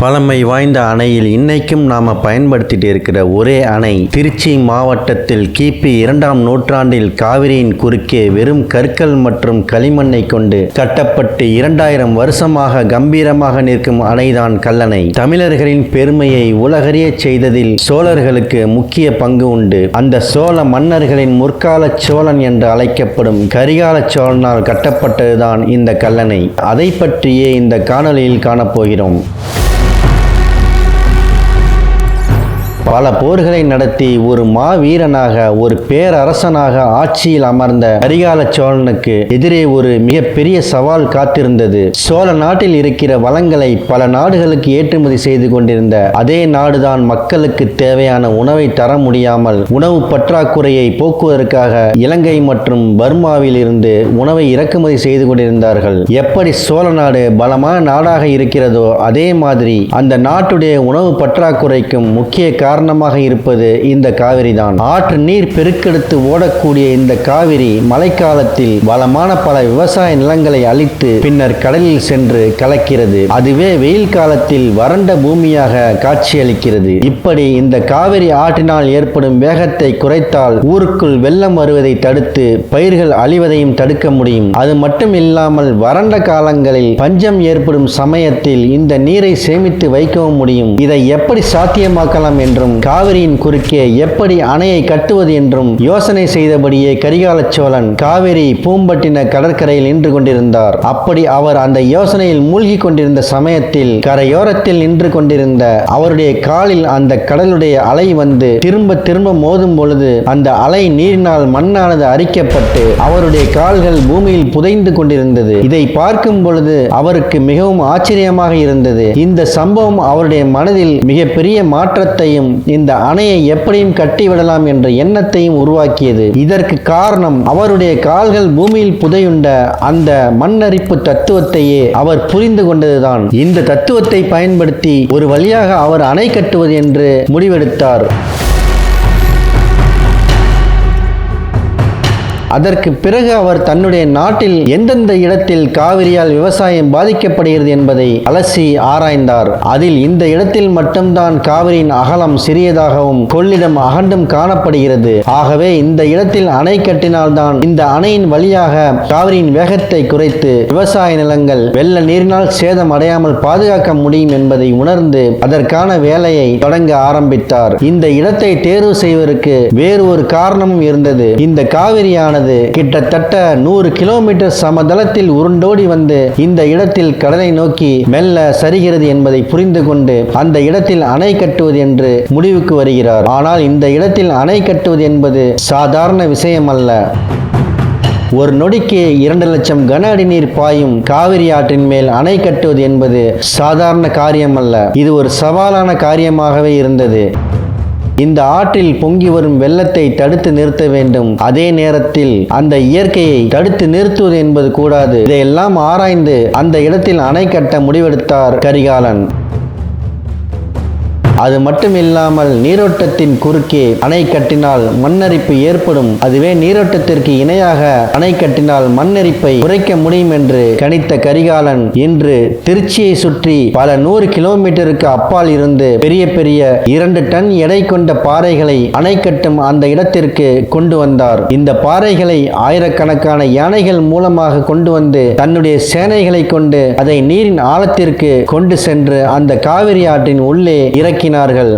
பழமை வாய்ந்த அணையில் இன்னைக்கும் நாம பயன்படுத்திட்டு இருக்கிற ஒரே அணை திருச்சி மாவட்டத்தில் கிபி இரண்டாம் நூற்றாண்டில் காவிரியின் குறுக்கே வெறும் கற்கள் மற்றும் களிமண்ணை கொண்டு கட்டப்பட்டு இரண்டாயிரம் வருஷமாக கம்பீரமாக நிற்கும் அணைதான் கல்லணை. தமிழர்களின் பெருமையை உலகறிய செய்ததில் சோழர்களுக்கு முக்கிய பங்கு உண்டு. அந்த சோழ மன்னர்களின் முற்கால சோழன் என்று அழைக்கப்படும் கரிகால சோழனால் கட்டப்பட்டதுதான் இந்த கல்லணை. அதை பற்றியே இந்த காணொலியில் காணப்போகிறோம். பல போர்களை நடத்தி ஒரு மாவீரனாக ஒரு பேரரசனாக ஆட்சியில் அமர்ந்த கரிகால சோழனுக்கு எதிரே ஒரு மிகப்பெரிய சவால் காத்திருந்தது. சோழ நாட்டில் இருக்கிற வளங்களை பல நாடுகளுக்கு ஏற்றுமதி செய்து கொண்டிருந்த அதே நாடுதான் மக்களுக்கு தேவையான உணவை தர முடியாமல் உணவு பற்றாக்குறையை போக்குவதற்காக இலங்கை மற்றும் பர்மாவில் இருந்து உணவை இறக்குமதி செய்து கொண்டிருந்தார்கள். எப்படி சோழ நாடு பலமான நாடாக இருக்கிறதோ அதே மாதிரி அந்த நாட்டுடைய உணவு பற்றாக்குறைக்கும் முக்கிய காரணமாக இருப்பது இந்த காவிரி தான் ஆற்று நீர் பெருக்கெடுத்து ஓடக்கூடிய இந்த காவிரி மழைக்காலத்தில் வளமான பல விவசாய நிலங்களை அழித்து பின்னர் கடலில் சென்று கலக்கிறது. அதுவே வெயில் காலத்தில் வறண்ட பூமியாக காட்சியளிக்கிறது. இப்படி இந்த காவிரி ஆற்றினால் ஏற்படும் வேகத்தை குறைத்தால் ஊருக்குள் வெள்ளம் வருவதை தடுத்து பயிர்கள் அழிவதையும் தடுக்க முடியும். அது மட்டும் இல்லாமல் வறண்ட காலங்களில் பஞ்சம் ஏற்படும் சமயத்தில் இந்த நீரை சேமித்து வைக்கவும் முடியும். இதை எப்படி சாத்தியமாக்கலாம் என்றும் காவிரியின் குறுக்கே எப்படி அணையை கட்டுவது என்றும் யோசனை செய்தபடியே கரிகால சோழன் காவிரி பூம்பட்டின கடற்கரையில் நின்று கொண்டிருந்தார். அப்படி அவர் அந்த யோசனையில் மூழ்கி கொண்டிருந்த சமயத்தில் கரையோரத்தில் நின்று கொண்டிருந்த அவருடைய காலில் அந்த கடலுடைய அலை வந்து திரும்ப திரும்ப மோதும் பொழுது அந்த அலை நீரினால் மண்ணானது அரிக்கப்பட்டு அவருடைய கால்கள் பூமியில் புதைந்து கொண்டிருந்தது. இதை பார்க்கும் பொழுது அவருக்கு மிகவும் ஆச்சரியமாக இருந்தது. இந்த சம்பவம் அவருடைய மனதில் மிகப்பெரிய மாற்றத்தையும் இந்த அணையை எப்படியும் கட்டிவிடலாம் என்ற எண்ணத்தையும் உருவாக்கியது. இதற்கு காரணம் அவருடைய கால்கள் பூமியில் புதையுண்ட அந்த மண்ணரிப்பு தத்துவத்தையே அவர் புரிந்து கொண்டதுதான். இந்த தத்துவத்தை பயன்படுத்தி ஒரு வழியாக அவர் அணை கட்டுவது என்று முடிவெடுத்தார். அதற்கு பிறகு அவர் தன்னுடைய நாட்டில் எந்தெந்த இடத்தில் காவிரியால் விவசாயம் பாதிக்கப்படுகிறது என்பதை அலசி ஆராய்ந்தார். அதில் இந்த இடத்தில் மட்டும்தான் காவிரியின் அகலம் சிறியதாகவும் கொள்ளிடம் அகண்டும் காணப்படுகிறது. ஆகவே இந்த இடத்தில் அணை கட்டினால்தான் இந்த அணையின் வழியாக காவிரியின் வேகத்தை குறைத்து விவசாய நிலங்கள் வெள்ள நீரினால் சேதம் அடையாமல் பாதுகாக்க முடியும் என்பதை உணர்ந்து அதற்கான வேலையை தொடங்க ஆரம்பித்தார். இந்த இடத்தை தேர்வு செய்வதற்கு வேறு ஒரு காரணமும் இருந்தது. இந்த காவிரியானது கிட்டத்தட்ட நூறு கிலோமீட்டர் சமதளத்தில் உருண்டோடி வந்து இந்த இடத்தில் கடலை நோக்கி மெல்ல சரிகிறது என்பதை புரிந்து கொண்டு அந்த இடத்தில் அணை கட்டுவது என்று முடிவுக்கு வருகிறார். ஆனால் இந்த இடத்தில் அணை கட்டுவது என்பது சாதாரண விஷயம் அல்ல ஒரு நொடிக்கு இரண்டு லட்சம் கன அடி நீர் பாயும் காவிரி ஆற்றின் மேல் அணை கட்டுவது என்பது சாதாரண காரியம் அல்ல இது ஒரு சவாலான காரியமாகவே இருந்தது. இந்த ஆற்றில் பொங்கி வரும் வெள்ளத்தை தடுத்து நிறுத்த வேண்டும். அதே நேரத்தில் அந்த இயற்கையை தடுத்து நிறுத்துவது என்பது கூடாது. இதையெல்லாம் ஆராய்ந்து அந்த இடத்தில் அணை கட்ட முடிவெடுத்தார் கரிகாலன். அது மட்டும் இல்லாமல் நீரோட்டத்தின் குறுக்கே அணை கட்டினால் மண்ணரிப்பு ஏற்படும். அதுவே நீரோட்டத்திற்கு இணையாக அணை கட்டினால் மண்ணரிப்பை குறைக்க முடியும் என்று கணித்த கரிகாலன் இன்று திருச்சியை சுற்றி பல நூறு கிலோமீட்டருக்கு அப்பால் இருந்து பெரிய பெரிய இரண்டு டன் எடை கொண்ட பாறைகளை அணை கட்டும் அந்த இடத்திற்கு கொண்டு வந்தார். இந்த பாறைகளை ஆயிரக்கணக்கான யானைகள் மூலமாக கொண்டு வந்து தன்னுடைய சேனைகளை கொண்டு அதை நீரின் ஆழத்திற்கு கொண்டு சென்று அந்த காவிரி ஆற்றின் உள்ளே இறக்கி இறக்கினார்கள்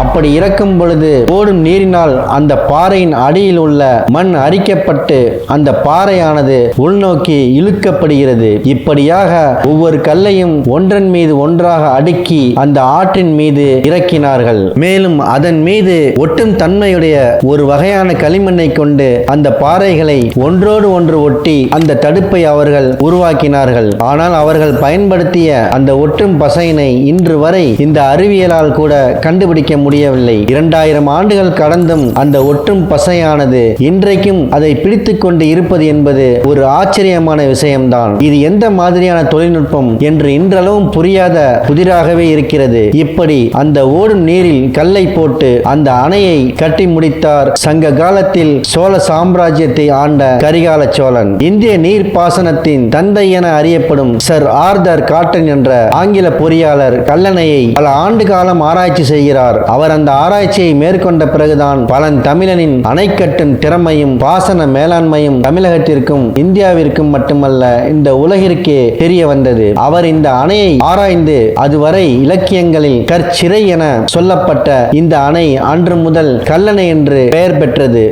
அப்படி இறக்கும் பொழுது ஓடும் நீரினால் அந்த பாறையின் அடியில் உள்ள மண் அரிக்கப்பட்டு அந்த பாறையானது உள்நோக்கி இழுக்கப்படுகிறது. இப்படியாக ஒவ்வொரு கல்லையும் ஒன்றன் மீது ஒன்றாக அடுக்கி அந்த ஆற்றின் மீது இறக்கினார்கள். மேலும் அதன் மீது ஒட்டும் தன்மையுடைய ஒரு வகையான களிமண்ணை கொண்டு அந்த பாறைகளை ஒன்றோடு ஒன்று ஒட்டி அந்த தடுப்பை அவர்கள் உருவாக்கினார்கள். ஆனால் அவர்கள் பயன்படுத்திய அந்த ஒட்டும் பசையினை இன்று வரை இந்த அறிவியலால் கூட கண்டுபிடிக்க முடியவில்லை. இரண்டாயிரம் ஆண்டுகள் கடந்தும் அந்த ஒற்றும் பசையானது இன்றைக்கும் அதை பிடித்துக் கொண்டு இருப்பது என்பது ஒரு ஆச்சரியமான விஷயம்தான். இது எந்த மாதிரியான தொழில்நுட்பம் என்று இன்றளவும் புரியாத புதிராகவே இருக்கிறது. இப்படி அந்த ஓடும் நீரில் கல்லை போட்டு அந்த அணையை கட்டி முடித்தார் சங்க காலத்தில் சோழ சாம்ராஜ்யத்தை ஆண்ட கரிகால சோழன். இந்திய நீர் பாசனத்தின் தந்தை என அறியப்படும் சர் ஆர்தர் காட்டன் என்ற ஆங்கில பொறியாளர் கல்லணையை பல ஆண்டு காலம் ஆராய்ச்சி செய்கிறார். அவர் அந்த ஆராய்ச்சியை மேற்கொண்ட பிறகுதான் பலன் தமிழனின் அணை கட்டும் திறமையும் பாசன மேலாண்மையும் தமிழகத்திற்கும் இந்தியாவிற்கும் மட்டுமல்ல இந்த உலகிற்கே தெரிய வந்தது. அவர் இந்த அணையை ஆராய்ந்து அதுவரை இலக்கியங்களில் கற்சிறை என சொல்லப்பட்ட இந்த அணை அன்று முதல் கல்லணை என்று பெயர் பெற்றது.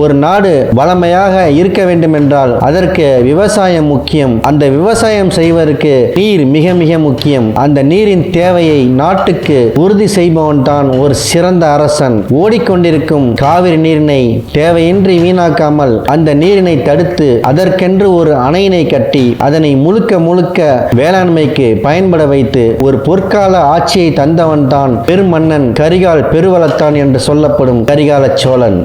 ஒரு நாடு வளமையாக இருக்க வேண்டும் என்றால் அதற்கு விவசாயம் முக்கியம். அந்த விவசாயம் செய்வதற்கு நீர் மிக மிக முக்கியம். அந்த நீரின் தேவையை நாட்டுக்கு உறுதி செய்பவன் தான் ஒரு சிறந்த அரசன். ஓடிக்கொண்டிருக்கும் காவிரி நீரினை தேவையின்றி வீணாக்காமல் அந்த நீரினை தடுத்து அதற்கென்று ஒரு அணையினை கட்டி அதனை முழுக்க முழுக்க வேளாண்மைக்கு பயன்பட வைத்து ஒரு பொற்கால ஆட்சியை தந்தவன் தான் பெருமன்னன் கரிகால் பெருவளத்தான் என்று சொல்லப்படும் கரிகால சோழன்.